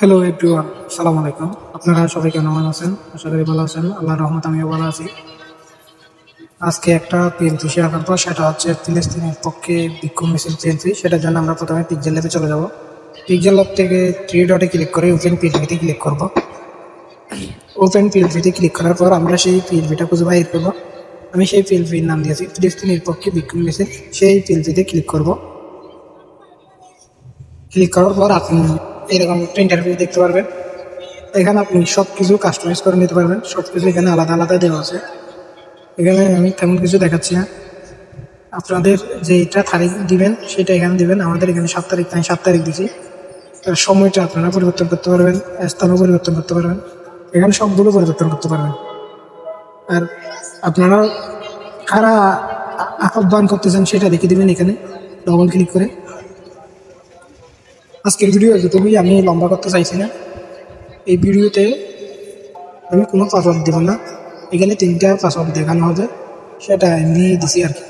Hello everyone সালাম আলাইকুম আপনারা সবাই কেমন আছেন? আশা করি ভালো আছেন। আল্লাহ রহমত আমিও ভালো আছি। আজকে একটা পিএলসি শেয়ার করব সেটা হচ্ছে ফিলিস্তিনের পক্ষে বিক্ষোভ মিছিল পিএলসি সেটার জন্য আমরা প্রথমে পিকজেল ল্যাবে চলে যাব। পিকজেল ল্যাব থেকে থ্রি ডটে ক্লিক করে ওপেন পিএলভিতে ক্লিক করব। ওপেন পিএলভিতে ক্লিক করার পর আমরা সেই পিএলভিটা খুঁজে বাইর করব। আমি সেই পিএলভির নাম দিয়েছি, ফিলিস্তিনের পক্ষে বিক্ষোভ মিছিল। সেই পিএলভিতে ক্লিক করব। ক্লিক করার পর আপনি এরকম একটা ইন্টারভিউ দেখতে পারবেন। এখানে আপনি সব কিছু কাস্টমাইজ করে নিতে পারবেন। সব কিছু এখানে আলাদা আলাদা দেওয়া আছে। এখানে আমি তেমন কিছু দেখাচ্ছি না। আপনাদের যেটা তারিখ দিবেন, সেটা এখানে দিবেন। আমাদের এখানে সাত তারিখ, আমি সাত তারিখ দিচ্ছি তার সময়টা আপনারা পরিবর্তন করতে পারবেন, স্থানও পরিবর্তন করতে পারবেন। এখানে সবগুলো পরিবর্তন করতে পারবেন। আর আপনারা কারা আহ্বান করতেছেন সেটা দেখে দিবেন এখানে। ডবল ক্লিক করে। আজকের ভিডিও যেটুকুই আমি লম্বা করতে চাইছি না, এই ভিডিওতে আমি কোনো পাসওয়ার্ড দেবো না। এখানে তিনটা পাসওয়ার্ড দেখানো হবে, সেটা এমনি দিছি আর কি।